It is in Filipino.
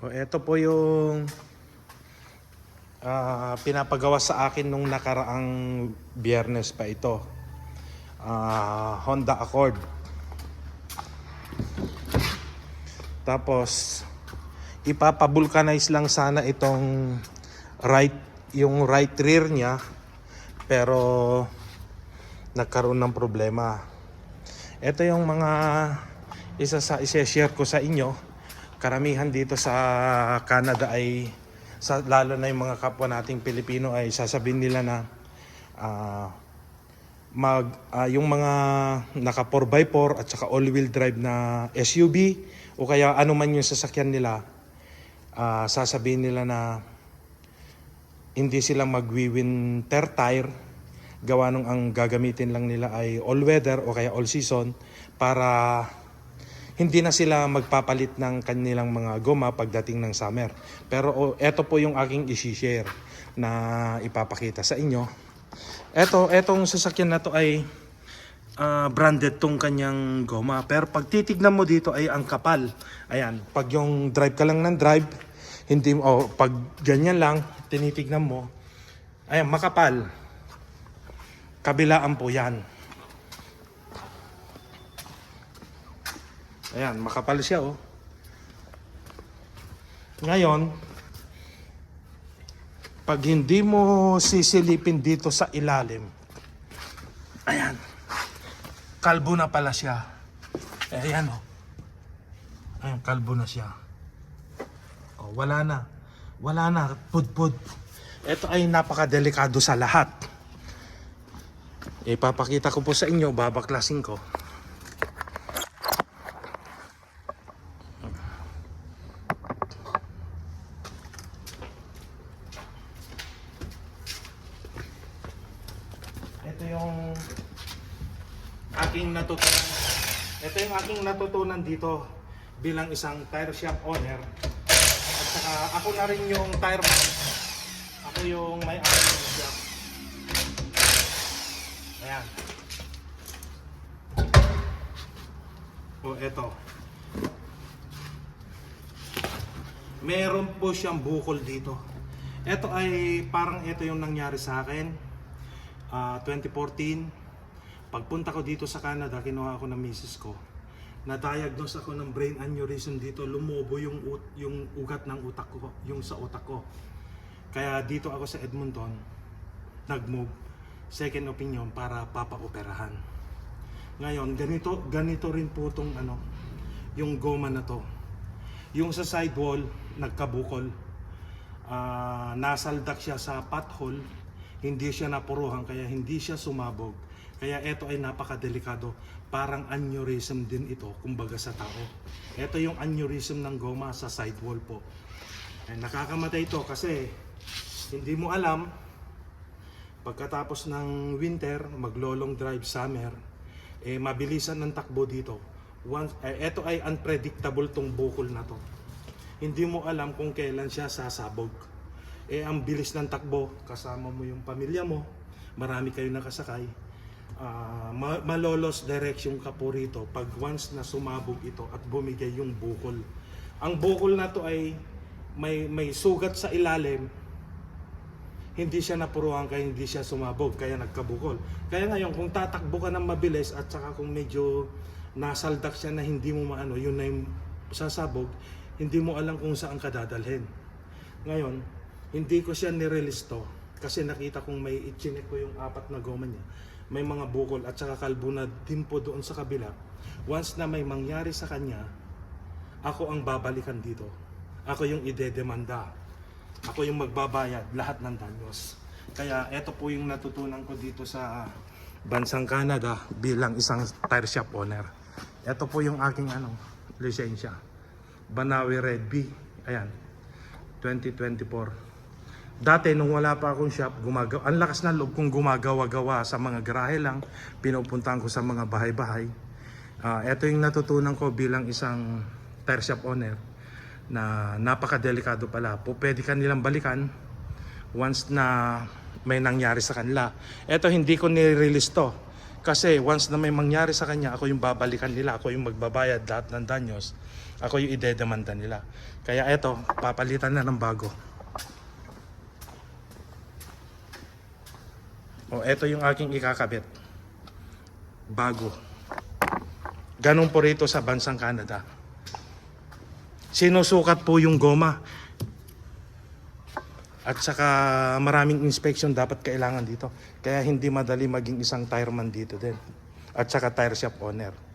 O, eto po yung ah, pinapagawa sa akin nung nakaraang biyernes pa ito. Ah, Honda Accord. Tapos, ipapabulkanize lang sana itong right, yung right rear niya. Pero, nagkaroon ng problema. Ito yung mga isa sa isi-share ko sa inyo. Karamihan dito sa Canada ay sa, lalo na yung mga kapwa nating Pilipino ay sasabihin nila na ah, mag ah, yung mga naka 4x4 at saka all-wheel drive na SUV o kaya ano man yung sasakyan nila ah, sasabihin nila na hindi sila magwi-winter tire. Gawa nung ang gagamitin lang nila ay all weather o kaya all season para hindi na sila magpapalit ng kanilang mga goma pagdating ng summer. Pero oh, eto po yung aking isi-share na ipapakita sa inyo. Eto, etong sasakyan na to ay ah, branded tong kanyang goma. Pero pag titignan mo dito ay ang kapal. Ayan, pag yung drive ka lang ng drive, hindi mo, oh, pag ganyan lang, tinitignan mo, ayan, makapal. Kabilaan po yan. Ayan, makapal siya oh. Ngayon, pag hindi mo sisilipin dito sa ilalim, ayan, kalbo na pala siya. Eh, ayan oh. Ayan, kalbo na siya. Oh, wala na. Wala na, pudpud. Ito ay napakadelikado sa lahat. Ipapakita ko po sa inyo, babaklasin ko. Yung aking natutunan. Ito yung aking natutunan dito bilang isang tire shop owner. At saka ako na rin yung tire man. Ako yung may-ari ng shop. Ayan. O eto. Meron po siyang bukol dito. Ito ay parang ito yung nangyari sa akin. Ah, 2014. Pagpunta ko dito sa Canada, kinuha ako ng misis ko. Na-diagnose ako ng brain aneurysm dito. Lumobo yung, yung ugat ng utak ko, yung sa utak ko. Kaya dito ako sa Edmonton, nag-move, second opinion para papaoperahan. Ngayon, ganito, ganito rin po itong ano, yung goma na to. Yung sa sidewall, nagkabukol. Ah, nasaldak siya sa pothole, hindi siya napuruhan, kaya hindi siya sumabog. Kaya ito ay napakadelikado. Parang aneurysm din ito, kumbaga sa tao. Ito yung aneurysm ng goma sa sidewall po. Eh, nakakamatay ito kasi hindi mo alam pagkatapos ng winter, maglo-long drive summer, eh mabilisan ng takbo dito. Once, eh, ito ay unpredictable tong bukol na to. Hindi mo alam kung kailan siya sasabog. Eh ang bilis ng takbo, kasama mo yung pamilya mo, marami kayo nakasakay. Ma- malolos direction ka po rito pag once na sumabog ito at bumigay yung bukol. Ang bukol na to ay may may sugat sa ilalim hindi siya napuruhan kaya hindi siya sumabog kaya nagkabukol. Kaya ngayon kung tatakbo ka ng mabilis at saka kung medyo nasaldak siya na hindi mo maano, yun na yung sasabog, hindi mo alam kung saan ka dadalhin. Ngayon, hindi ko siya nirelease to kasi nakita kong may ichinek ko yung apat na goma niya. May mga bukol at saka kalbo na din po doon sa kabila. Once na may mangyari sa kanya, ako ang babalikan dito. Ako yung idedemanda. Ako yung magbabayad lahat ng danyos. Kaya ito po yung natutunan ko dito sa bansang Canada bilang isang tire shop owner. Ito po yung aking ano, lisensya. Banawi Red B. Ayan. 2024. Dati nung wala pa akong shop, gumagawa, ang lakas ng loob kong gumagawa-gawa sa mga garahe lang, pinupuntahan ko sa mga bahay-bahay. Ah, ito yung natutunan ko bilang isang tire shop owner na napakadelikado pala. Po, pwede ka nilang balikan once na may nangyari sa kanila. Ito hindi ko ni-release to Kasi once na may mangyari sa kanya, ako yung babalikan nila, ako yung magbabayad lahat ng danyos, ako yung idedemanda nila. Kaya eto, papalitan na ng bago. O, eto yung aking ikakabit. Bago. Ganun po rito sa bansang Canada. Sinusukat po yung goma. At saka maraming inspection dapat kailangan dito. Kaya hindi madali maging isang tireman dito din. At saka tire shop owner.